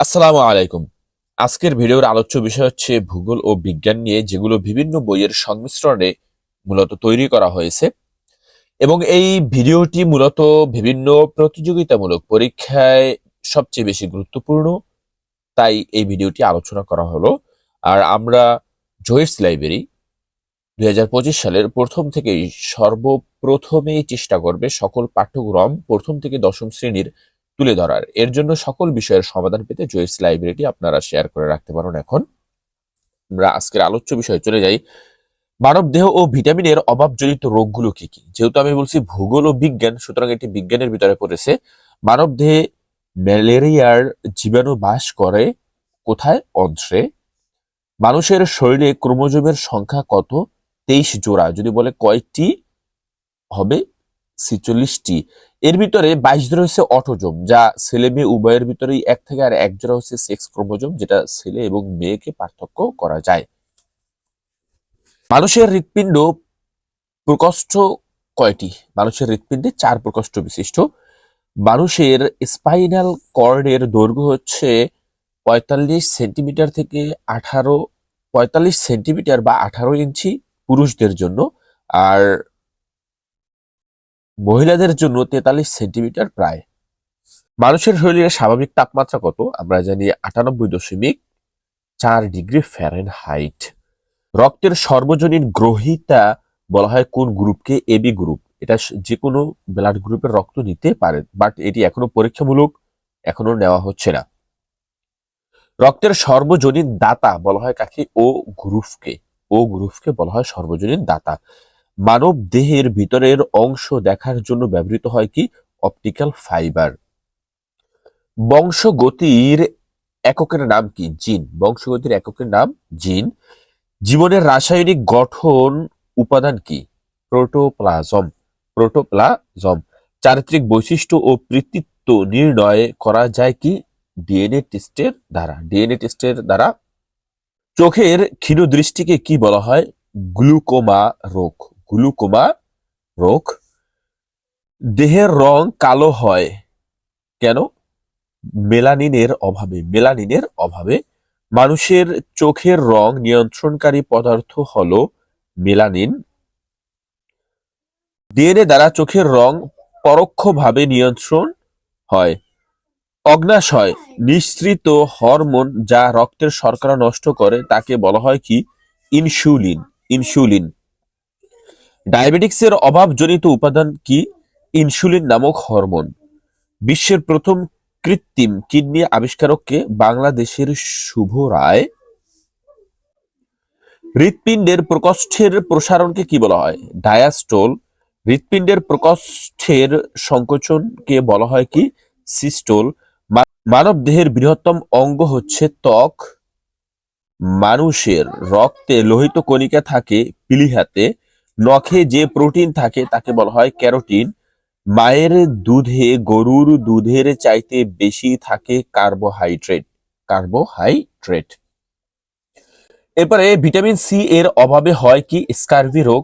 আসসালামু আলাইকুম। আজকের ভিডিওর আলোচ্য বিষয় হচ্ছে ভূগোল ও বিজ্ঞান নিয়ে, যেগুলো বিভিন্ন বইয়ের সংমিশ্রণে মূলত তৈরি করা হয়েছে এবং এই ভিডিওটি মূলত বিভিন্ন প্রতিযোগিতামূলক পরীক্ষায় সবচেয়ে বেশি গুরুত্বপূর্ণ। তাই এই ভিডিওটি আলোচনা করা হলো। আর আমরা জয়েস লাইব্রেরি দুই হাজার পঁচিশ সালের প্রথম থেকেই সর্বপ্রথমেই চেষ্টা করবে সকল পাঠ্যক্রম প্রথম থেকে দশম শ্রেণির তুলে ধরার। এর জন্য সকল বিষয়ের সমাধান পেতে জয়েস লাইব্রেরিটি আপনারা শেয়ার করে রাখতে পারেন এখন। আমরা আজকের আলোচ্য বিষয়ে চলে যাই। মানব দেহ ও ভিটামিনের অভাবজনিত রোগগুলো কি কি? যেহেতু আমি বলছি ভূগোল ও বিজ্ঞান, সুতরাং এটি বিজ্ঞানের ভিতরে পড়েছে। মানব দেহে ম্যালেরিয়ার জীবাণু বাস করে কোথায়? অন্ত্রে। মানুষের শরীরে ক্রোমোজোমের সংখ্যা কত? তেইশ জোড়া। যদি বলে কয়টি হবে? ছিচল্লিশটি। এর ভিতরে বাইশ জোড়া হচ্ছে অটোজোম, যা ছেলে মেয়ে উভয়ের ভিতরেই এক থেকে আর এক জোড়া হচ্ছে সেক্স ক্রোমোজোম, যেটা ছেলে এবং মেয়েকে পার্থক্য করা যায়। মানুষের হৃৎপিণ্ড প্রকোষ্ঠ কয়টি? মানুষের হৃৎপিণ্ডে চার প্রকোষ্ঠ বিশিষ্ট। মানুষের স্পাইনাল কর্ডের দৈর্ঘ্য হচ্ছে পঁয়তাল্লিশ সেন্টিমিটার থেকে আঠারো, পঁয়তাল্লিশ সেন্টিমিটার বা আঠারো ইঞ্চি পুরুষদের জন্য। আর মহিলাদের জন্য তেতাল্লিশ সেন্টিমিটার প্রায়। মানুষের শরীরের স্বাভাবিক তাপমাত্রা কত? আমরা জানি আটানব্বই দশমিক চার ডিগ্রি ফ্যারেন হাইট রক্তের সর্বজনীন গ্রহিতা বলা হয় কোন গ্রুপকে এবি গ্রুপ এটা যে কোনো ব্লাড গ্রুপের রক্ত নিতে পারে বাট এটি এখনও পরীক্ষামূলক, এখনও নেওয়া হচ্ছে না। রক্তের সর্বজনীন দাতা বলা হয় কাকে? ও গ্রুপকে ও গ্রুপকে বলা হয় সর্বজনীন দাতা। মানব দেহের ভিতরের অংশ দেখার জন্য ব্যবহৃত হয় কি? Optical fibre. বংশগতির এককের নাম কি? জিন। বংশগতির এককের নাম জিন। জীবনের রাসায়নিক গঠন উপাদান কি? প্রোটোপ্লাজম। প্রোটোপ্লাজম। চারিত্রিক বৈশিষ্ট্য ও কৃতিত্ব নির্ণয় করা যায় কি? ডিএনএ টেস্টের দ্বারা। ডিএনএ টেস্টের দ্বারা। চোখের ক্ষীণ দৃষ্টিকে কি বলা হয়? গ্লুকোমা রোগ। গ্লুকোমা রোগ। দেহের রং কালো হয়। কেন? মেলানিনের অভাবে মেলানিনের অভাবে। মানুষের চোখের রং নিয়ন্ত্রণকারী পদার্থ হল মেলানিন। ডিএনএ দ্বারা চোখের রং পরোক্ষভাবে নিয়ন্ত্রণ হয়। অগ্নাশয় নিঃসৃত হরমোন যা রক্তের শর্করা নষ্ট করে, তাকে বলা হয় কি? ইনসুলিন। ইনসুলিন ডায়াবেটিক্সের অভাবজনিত উপাদান কি? ইনসুলিন নামক হরমোন। বিশ্বের প্রথম কৃত্রিম কিডনি আবিষ্কারককে বাংলাদেশের শুভ রায়। হৃৎপিণ্ডের প্রকোষ্ঠের প্রসারণকে কি বলা হয়? ডায়াস্টোল। হৃৎপিণ্ডের প্রকোষ্ঠের সংকোচনকে বলা হয় কি? সিস্টোল। মানব দেহের বৃহত্তম অঙ্গ হচ্ছে ত্বক। মানুষের রক্তে লোহিত কণিকা থাকে পিলিহাতে। নখে যে প্রোটিন থাকে তাকে বলা হয় ক্যারোটিন। মায়ের দুধে, গরুর দুধের চাইতে বেশি থাকে কার্বোহাইড্রেট কার্বোহাইড্রেট। এরপরে ভিটামিন সি এর অভাবে হয় কি? স্কারভি রোগ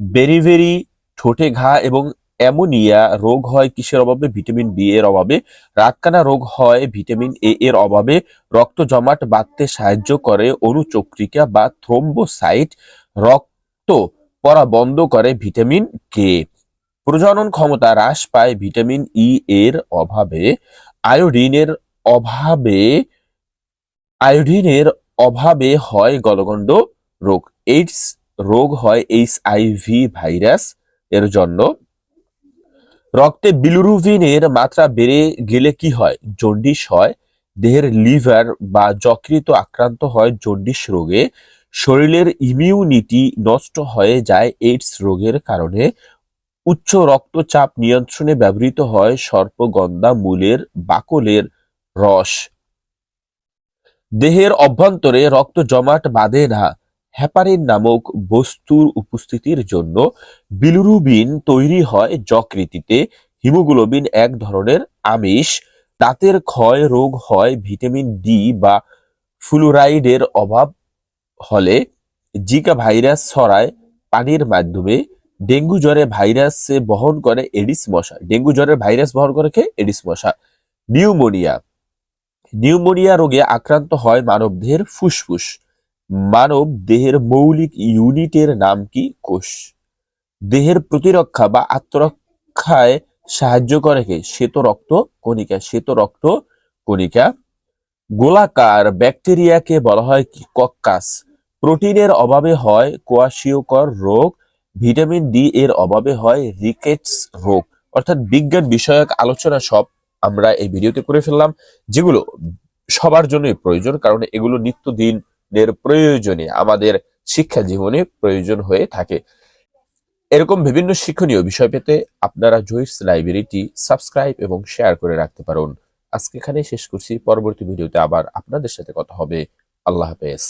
বেরিবেরি ঠোঁটে ঘা এবং অ্যামোনিয়া রোগ হয় কিসের অভাবে? ভিটামিন বি এর অভাবে। রাতকানা রোগ হয়, ভিটামিন এ এর অভাবে। রক্ত জমাট বাঁধতে সাহায্য করে অনুচক্রিকা বা থ্রোম্বোসাইট। রক্ত পড়া বন্ধ করে ভিটামিন কে প্রজনন ক্ষমতা হ্রাস পায় ভিটামিন ই এর অভাবে, আয়োডিনের অভাবে আয়োডিনের অভাবে হয় গলগণ্ড রোগ। এইডস রোগ হয় এইচ আইভি ভাইরাস এর জন্য। রক্তে বিলুরুভিনের মাত্রা বেড়ে গেলে কি হয়? জন্ডিস হয়। দেহের লিভার বা যকৃত আক্রান্ত হয় জন্ডিস রোগে। শরীরের ইমিউনিটি নষ্ট হয়ে যায় এইডস রোগের কারণে। উচ্চ রক্তচাপ নিয়ন্ত্রণে ব্যবহৃত হয় সর্পগন্ধা, মূলের বাকলের রস। দেহের অভ্যন্তরে রক্ত জমাট বাঁধে না। হ্যাপারিন নামক বস্তুর উপস্থিতির জন্য বিলুরুবিন তৈরি হয় যকৃতিতে। হিমোগ্লোবিন এক ধরনের আমিষ। দাঁতের ক্ষয় রোগ হয় ভিটামিন ডি বা ফ্লুরাইডের অভাব হলে জিকা ভাইরাস ছড়ায় পানির মাধ্যমে। ডেঙ্গু জ্বরে ভাইরাস বহন করে এডিস মশা। ডেঙ্গু জ্বরের ভাইরাস বহন করে কে? এডিস মশা। নিউমোনিয়া। নিউমোনিয়া রোগে আক্রান্ত হয় মানব দেহের ফুসফুস। মানব দেহের মৌলিক ইউনিটের নাম কি? কোষ। দেহের প্রতিরক্ষা বা আত্মরক্ষায় সাহায্য করে কে? শ্বেত রক্ত কণিকা। শ্বেত রক্ত কণিকা। গোলাকার ব্যাকটেরিয়াকে বলা হয় কি? কক্কাস। প্রোটিনের অভাবে হয় কোয়াশিওকর রোগ, ভিটামিন ডি এর অভাবে হয় রিকেটস রোগ। অর্থাৎ বিজ্ঞান বিষয়ক আলোচনা সব আমরা এই ভিডিওতে করে ফেললাম, যেগুলো সবার জন্যই প্রয়োজন, কারণ এগুলো নিত্যদিনের প্রয়োজনে, আমাদের শিক্ষা জীবনে প্রয়োজন হয়ে থাকে। এরকম বিভিন্ন শিক্ষণীয় বিষয় পেতে আপনারা জয়িস লাইব্রেরিটি সাবস্ক্রাইব এবং শেয়ার করে রাখতে পারেন। আজকে এখানে শেষ করছি, পরবর্তী ভিডিওতে আবার আপনাদের সাথে কথা হবে। আল্লাহ হাফেজ।